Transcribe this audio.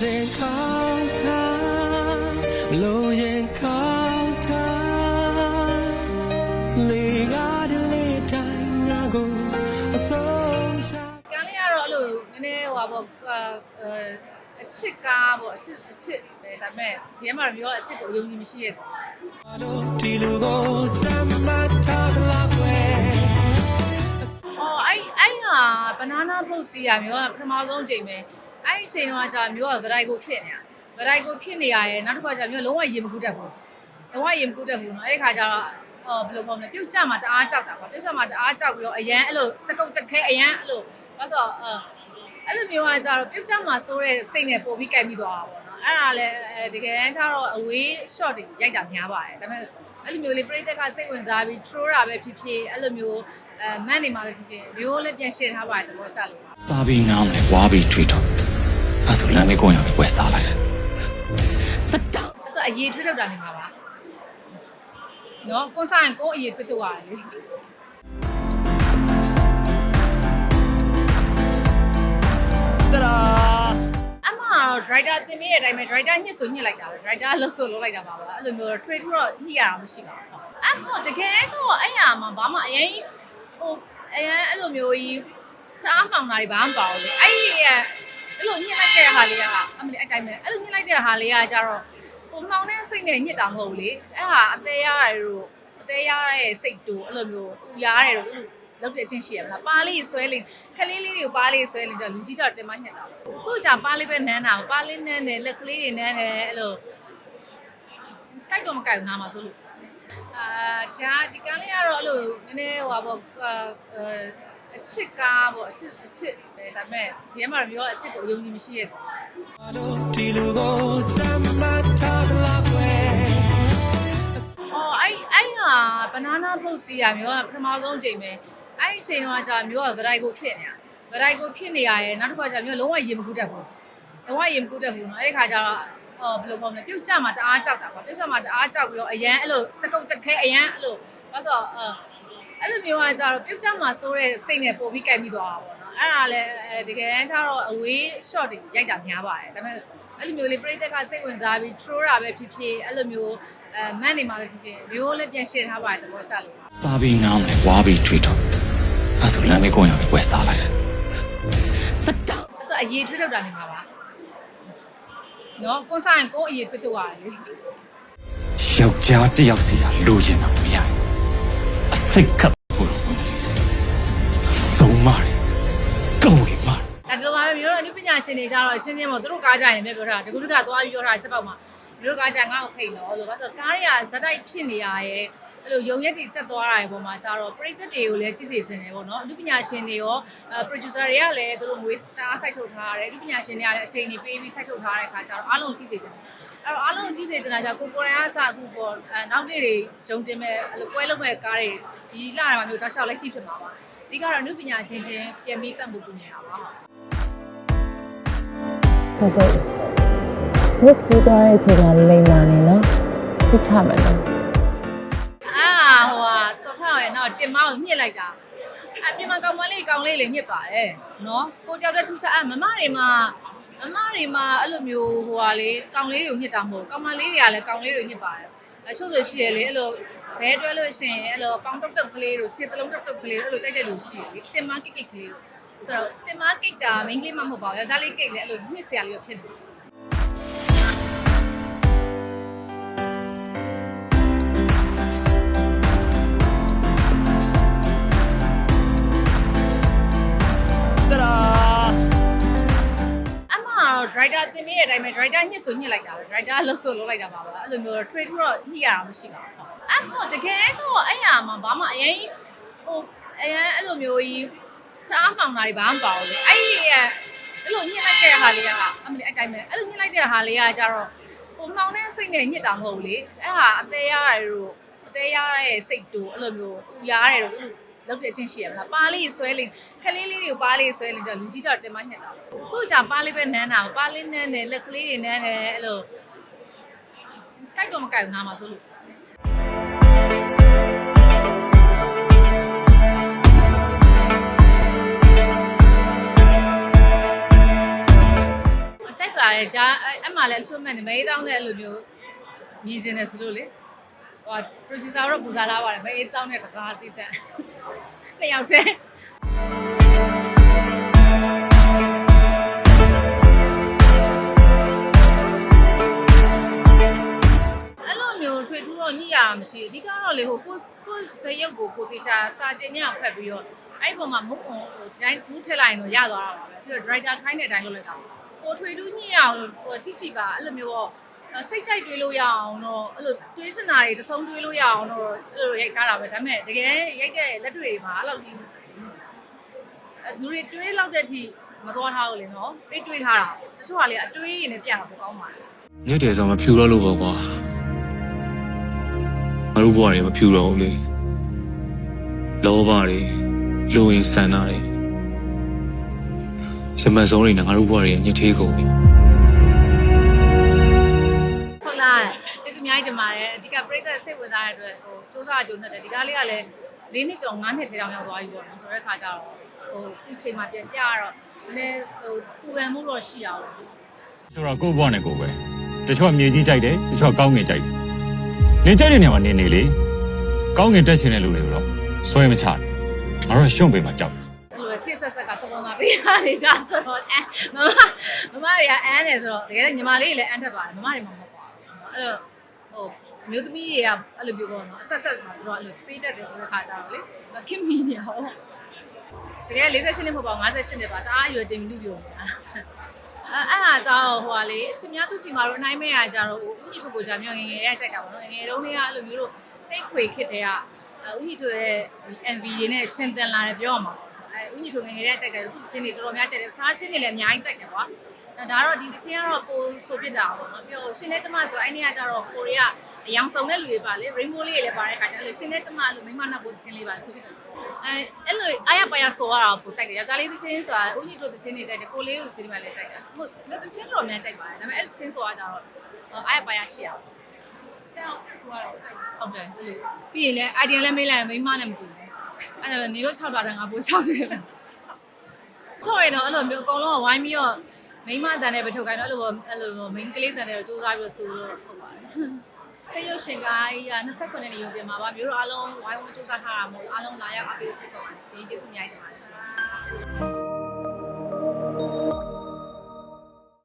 စဉ်ခေါင်းထားလိုရင်ခေါင်းထားလေကားတဲ့လေတိုင်းငါကိုအတော့ချကန်းလေးကတော့အဲ့လိုနည်းနည်းဟိုပါပေါ့အာအာအချစ်ကားပေါ့အချစ်အချစ်ပဲဒါပေမဲ့ဒီထဲမှာတော့မျိုးကအချစ်ကိုအယုံကြည်မရှိရဲ့လို့ဒီလူကိုတမ်းမထားကြလောက်ပဲ။အော်အဲ့အဲ့ဟာဘနာနာဖုတ်စီရမျိုးကပထမဆုံးချိန်ပဲ။ အဲ့ဒီချိန်တော့ကြာမျိုးကဗရိုက်ကိုဖြစ်နေတာ။ဗရိုက်ကိုဖြစ်နေရရဲ့နောက်တစ်ခါကျမျိုးလုံးဝရေမကူတတ်ဘူး။လုံးဝရေမကူတတ်ဘူးနော်။အဲ့ဒီခါကျတော့အော်ဘယ်လိုခေါ်မလဲပြုတ်ကြမှာတအားကြောက်တာပေါ့။ပြုတ်ကြမှာတအားကြောက်ပြီးတော့အရန်အဲ့လိုတကုတ်တခဲအရန်အဲ့လိုဘာလို့ဆိုတော့အာအဲ့လိုမျိုးကကြတော့ပြုတ်ကြမှာစိုးတဲ့စိတ်နဲ့ပို့ပြီးကြိုက်ပြီးသွားတာပေါ့နော်။အဲ့ဒါလည်းအဲတကယ်တမ်းကျတော့အဝေး shot တွေရိုက်တာများပါတယ်။ဒါပေမဲ့အဲ့လိုမျိုးလေးပြိတ္တကစိတ်ဝင်စားပြီး throw တာပဲဖြစ်ဖြစ်အဲ့လိုမျိုးအဲမန်နေမှာပဲဖြစ်ဖြစ်မျိုးလေးပြန်ရှင်းထားပါတယ်သဘောကျလို့ပါစားပြီးနားမလဲဝါပြီးထွေးတော့ အဲဆိုလမ်းလေးကိုရမယ်ဝယ်စားလိုက်အဲ့တော့အရေးထွေးထုတ်တာနေမှာပါနော်ကိုယ်ဆိုင်ကိုယ်အရေးထွေးထုတ်ရတယ်လေတရာအမှတော့ driver တင်ပေးတဲ့အတိုင်းပဲ driver ညှစ်ဆိုညှစ်လိုက်တာပဲ driver လှုပ်ဆိုလှုပ်လိုက်တာပါပဲအဲ့လိုမျိုးတော့ trade တော့ညှစ်ရတာမရှိပါဘူးအမှတကယ်တော့အဲ့ရမှာဘာမှအရင်ဟိုအရင်အဲ့လိုမျိုးကြီးတအားမှောင်တာတွေဘာမှမပါဘူးလေအဲ့ဒီက အဲ့လိုညှစ်လိုက်တဲ့ဟာလေးကအမလီအတိုင်းပဲအဲ့လိုညှစ်လိုက်တဲ့ဟာလေးကကြတော့ဟိုမှောင်တဲ့စိတ်နဲ့ညှစ်တာမဟုတ်ဘူးလေအဲ့ဟာအသေးရတယ်လို့အသေးရတဲ့စိတ်တူအဲ့လိုမျိုးရားတယ်လို့အဲ့လိုလောက်တဲ့အချင်းရှိရမလားပါလေးဆွဲလေးခလေးလေးတွေကိုပါလေးဆွဲလေးတော့လူကြီးကြောက်တင်မညှက်တာသူ့ကြပါလေးပဲနန်းတာကိုပါလေးနန်းတယ်လက်ကလေးတွေနန်းတယ်အဲ့လိုကြိုက်တော့မကြိုက်ဘူးနားမှာဆိုလို့အာဒါဒီကန်းလေးကတော့အဲ့လိုနည်းနည်းဟိုပါပေါ့အာ အချစ်ကားပေါ့အချစ်အချစ်ပဲဒါပေမဲ့ဒီထဲမှာတော့မျိုးကအချစ်ကိုအယုံကြည်မရှိရဲ့အော်အဲ့အဲ့ဟာဘနာနာဖုတ်စီရမျိုးကပထမဆုံးချိန်ပဲအဲ့ဒီချိန်တော့ကြာမျိုးကဗရိုက်ကိုဖြစ်နေတာဗရိုက်ကိုဖြစ်နေရရဲ့နောက်တစ်ခါကြာမျိုးလုံးဝရေမကူးတတ်ဘူးလုံးဝရေမကူးတတ်ဘူးနော်အဲ့ဒီခါကျတော့အော်ဘယ်လိုပေါ့လဲပြုတ်ကြမှာတအားကြောက်တာပေါ့ပြုတ်ကြမှာတအားကြောက်ပြီးတော့အရန်အဲ့လိုတကုတ်တခဲအရန်အဲ့လိုဘာလို့ဆိုတော့ အာအဲ့လိုမျိုးကကြတော့ပြုတ်ကြမှာစိုးတဲ့စိတ်နဲ့ပို့ပြီးကြိုက်ပြီးသွားတာပေါ့နော်အဲ့ဒါလည်းအဲတကယ်တမ်းကျတော့အဝေး shot တွေရိုက်တာများပါတယ်ဒါပေမဲ့အဲ့လိုမျိုးလေးပြိတ္တကစိတ်ဝင်စားပြီး throw တာပဲဖြစ်ဖြစ်အဲ့လိုမျိုးအဲမန်နေမှာပဲဖြစ်ဖြစ်မျိုးလေးပြန်ရှင်းထားပါတယ်သဘောကျလို့ပါစားပြီးနားမလဲဝါပြီးထွေးတော့အဲဆိုလမ်းလေးကိုရမယ်ဝယ်စားလိုက်အဲ့တော့အရေးထွေးထုတ်တာနေမှာပါနော်ကိုယ်ဆိုင်ကိုယ်အရေးထွေးထုတ်ရတယ်လေယောက်ျားတစ်ယောက်စီကလိုချင်တာမရဘူးအစိတ်ကပ်ဖို့တော့ နည်းပညာရှင်တွေကြတော့အချင်းချင်းပေါ့သူတို့ကားကြရင်ပဲပြောတာတကူတကသွားပြီးပြောတာချက်ပေါက်မှာမျိုးတို့ကားကြငါ့ကိုဖိတ်တော့လို့ဘာလို့ကားတွေကဇက်တိုက်ဖြစ်နေရရဲ့အဲ့လိုရုံရက်တွေချက်သွားတာရဲ့ပုံမှာကြတော့ပရိသတ်တွေကိုလည်းကြည့်စီခြင်းတယ်ပေါ့နော်အနည်းပညာရှင်တွေရောအဲ producer တွေကလည်းသူတို့ငွေတအားစိုက်ထုတ်ထားရတယ်အနည်းပညာရှင်တွေကလည်းအချိန်ကြီးပေးပြီးစိုက်ထုတ်ထားတဲ့အခါကျတော့အားလုံးကြည့်စီခြင်းတယ်အဲ့တော့အားလုံးကြည့်စေချင်တာကြောင့်ကိုကိုရိုင်းအားစအခုပေါ့အဲနောက်နေ့တွေဂျုံတင်မဲ့အဲ့လိုပွဲလုံးမဲ့ကားတွေဒီလာမှာမျိုးတောက်လျှောက်လိုက်ကြည့်ဖြစ်မှာပါဒီကတော့အနုပညာချင်းချင်းပြန်ပြီးပတ်မှုကူနေတာပါ ဟုတ်ဟုတ်ကဲ့ဘုတ်ပြီးသွားတဲ့အချိန်မှာလိမ္မာနေနော်ပြချမယ်နော်အာဟိုဟာတော်ထားရနော်တင်မအောင်ညှစ်လိုက်တာအပြင်မှာကောင်မလေးကောင်လေးလေးညှစ်ပါတယ်နော်ကိုကြောက်တဲ့ထူးခြားအမမတွေမှာမမတွေမှာအဲ့လိုမျိုးဟိုဟာလေးကောင်လေးတွေကိုညှစ်တာမဟုတ်ကောင်မလေးတွေကလည်းကောင်လေးတွေကိုညှစ်ပါတယ်အချို့ဆိုရှိရလေအဲ့လိုဘဲတွဲလို့ရှိရင်အဲ့လိုပေါင်တုတ်တုတ်ကလေးတို့ခြေတလုံးတုတ်တုတ်ကလေးတို့အဲ့လိုကြိုက်တဲ့လူရှိတယ်လေတင်မကိတ်ကိတ်ကလေးတို့ ဆိုတော့တင်မကိတ်တာမိန်းကလေးမှမဟုတ်ပါဘူးယောက်ျားလေးကိတ်လေအဲ့လိုညှစ်စရာလေးတော့ဖြစ်တယ်တရာအမှတော့ driver တင်ပေးတဲ့အတိုင်းပဲ driver ညှစ်ဆိုညှစ်လိုက်တာပဲ driver လှုပ်ဆိုလှုပ်လိုက်တာပါပဲအဲ့လိုမျိုးတော့ trade တော့ညှိရတာမရှိပါဘူးအမှတကယ်တော့အဲ့ရမှာဘာမှအရင်ဟိုအရင်အဲ့လိုမျိုးကြီး တအားမှောင်တာတွေဘာမှမပါဘူးလေအဲ့ဒီကအဲ့လိုညှစ်လိုက်တဲ့ဟာလေးကအမလီအတိုင်းပဲအဲ့လိုညှစ်လိုက်တဲ့ဟာလေးကကြတော့ဟိုမှောင်တဲ့စိတ်နဲ့ညှစ်တာမဟုတ်ဘူးလေအဲ့ဟာအသေးရတယ်လို့အသေးရတဲ့စိတ်တူအဲ့လိုမျိုးရားတယ်လို့အဲ့လိုလောက်တဲ့အချင်းရှိရမလားပါလေးဆွဲလေးခလေးလေးတွေကိုပါလေးဆွဲလေးတော့လူကြီးကြောက်တင်မညက်တာသူ့ကြောင့်ပါလေးပဲနန်းတာကိုပါလေးနန်းတယ်လက်ကလေးတွေနန်းတယ်အဲ့လိုကြိုက်တော့မကြိုက်ဘူးနားမှာဆိုလို့ ပါပါတယ်ဂျာအဲ့အမှလည်းအချို့မဲ့နေမေးတောင်းတဲ့အဲ့လိုမျိုးမြင်စင်တယ်ဆိုလို့လေဟို producer တော့ပူစားလာပါတယ်မေးတောင်းတဲ့တကားတိတက်နှစ်ယောက်တည်းအဲ့လိုမျိုးထွေထူးတော့ညှိရမှာမရှိဘူးအဓိကတော့လေဟိုကိုကိုစရုပ်ကိုကိုတေချာစာကျင်ညဖက်ပြီးတော့အဲ့ဒီပုံမှာမဟုတ်ဟိုဒီတိုင်းဘူးထည့်လိုက်ရင်တော့ရသွားတာပါပဲပြီးတော့ director ခိုင်းတဲ့အတိုင်းလုပ်လိုက်တာပါ ကိုထွေထူးညှိရအောင်ဟိုကြည့်ကြည့်ပါအဲ့လိုမျိုးတော့စိတ်ကြိုက်တွေးလို့ရအောင်တော့အဲ့လိုတွေးစနာတွေတဆုံးတွေးလို့ရအောင်တော့အဲ့လိုရိုက်ထားတာပဲဒါပေမဲ့တကယ်ရိုက်တဲ့လက်တွေမှာအဲ့လိုဒီလူတွေတွေးလောက်တဲ့အထိမတော်ထားဘူးလေနော်တွေးတွေးထားတာတချို့ကလေအတွေးရင်းနဲ့ပြတာပိုကောင်းပါတယ်ညစ်တယ်ဆိုမဖြူတော့လို့ပေါ့ကွာငါတို့ဘဝတွေမဖြူတော့ဘူးလေလောဘတွေလူဝင်ဆန္ဒတွေ ရမတ်စုံတွေနဲ့ငါတို့ဘဝတွေညစ်သေးကုန်ပြီဟုတ်လားကျေးဇူးအများကြီးတင်ပါတယ်အဓိကပြိဿစိတ်ဝင်စားတဲ့အတွက်ဟိုစူးစမ်းကြုံနဲ့တယ်ဒီကားလေးကလည်း၄နှစ်ကျော်၅နှစ်ထဲတောင်ရောက်သွားပြီပေါ့နော်ဆိုတဲ့ခါကျတော့ဟိုအခုချိန်မှာပြန်ပြရတော့နည်းဟိုပူပန်မှုတော့ရှိအောင်ဆိုတော့ကိုယ့်ဘဝနဲ့ကိုယ်ပဲတချို့ကမြေကြီးကြိုက်တယ်တချို့ကကောင်းငင်ကြိုက်တယ်နေကြိုက်တဲ့နေရာမှာနေနေလေကောင်းငင်တက်ချင်တဲ့လူတွေကိုတော့ဆွဲမချနဲ့ငါတို့ကရှုံ့ပေးမှာကြောက်တယ်အဲ့ လိုပဲခေတ်ဆက်ဆက်ကစပုံသားပေးရနေကြဆိုတော့အဲမမမမတွေကအန်းတယ်ဆိုတော့တကယ်ညီမလေးတွေလည်းအန်းတတ်ပါတယ်မမတွေမှမဟုတ်ပါဘူးအဲ့တော့ဟိုမျိုးသမီးတွေကအဲ့လိုပြောပေါ့နော်အဆက်ဆက်မှာသူတို့အဲ့လိုပေးတတ်တယ်ဆိုတဲ့ခါကျတော့လေခင်မီနေအောင်တကယ်48နှစ်မဟုတ်ပါဘူး58နှစ်ပါတအားရွယ်တင်ပြီးလူပြောနေတာအဲအဲ့ဟာကြောင့်ဟိုဟာလေအချင်းများသူစီမှာတော့အနိုင်မဲ့ရကြတော့ဥညစ်ထုတ်ကိုကြာမြောင်ငယ်ငယ်ရဲကြိုက်တာပေါ့နော်ငယ်ငယ်တုန်းကအဲ့လိုမျိုးတို့တိတ်ခွေခစ်တဲ့ကဥညစ်ထုတ်ရဲ့ MV တွေနဲ့ရှင်သန်လာတယ်ပြောရမှာ အဲဥညစ်ထုတ်ငယ်ငယ်ရဲကြိုက်တယ်သူချင်းတွေတော်တော်များကြိုက်တယ်တခြားချင်းတွေလည်းအများကြီးကြိုက်တယ်ကွာဒါတော့ဒီတချင်းကတော့ပိုဆိုပြစ်တာပေါ့နော်ပြီးတော့ရှင်တဲ့ကျမဆိုအဲ့ဒီကကျတော့ကိုရီးယားအယောင်စုံတဲ့လူတွေပါလေ rainbow လေးတွေလည်းပါတဲ့ခါကျတော့ရှင်တဲ့ကျမအဲ့လိုမိမနှက်ဖို့ချင်းလေးပါဆိုပြစ်တယ်အဲအဲ့လိုအားရပါရဆိုရတာပိုကြိုက်တယ်ယောက်ျားလေးတစ်ချင်းဆိုတာဥညစ်တို့တစ်ချင်းတွေကြိုက်တယ်ကိုလေးတို့တစ်ချင်းတွေလည်းကြိုက်တယ်ဟုတ်တို့တစ်ချင်းတော့များကြိုက်ပါတယ်ဒါပေမဲ့အဲ့ချင်းဆိုတာကျတော့အားရပါရရှိအောင်တဲ့အောင်ဆိုရတော့ကြိုက်ဟုတ်တယ်အဲ့လိုပြီးရင်လည်း idea လည်းမေးလိုက်ရင်မိမလည်းမတူဘူး အဲ့ဒါပဲနေလို့6တာတန်းငါပို့6တယ်လားတော့ရတော့အဲ့လိုမျိုးအကုန်လုံးကဝိုင်းပြီးတော့မိမအတန်နဲ့ပဲထုတ်ခိုင်းတော့အဲ့လိုအဲ့လို main ကလေးတန်နဲ့တော့စူးစမ်းပြီးတော့ဆိုတော့ဟုတ်ပါတယ်ဆေးရုပ်ရှင်ကားကြီးက29နှစ်ရုံတင်မှာပါမျိုးတို့အားလုံးဝိုင်းဝန်းစူးစမ်းထားတာမဟုတ်အားလုံးလာရောက်အပေးဖို့ပေါ့ပါရှင်ကျေးဇူးအများကြီးတင်ပါတယ်ရှင်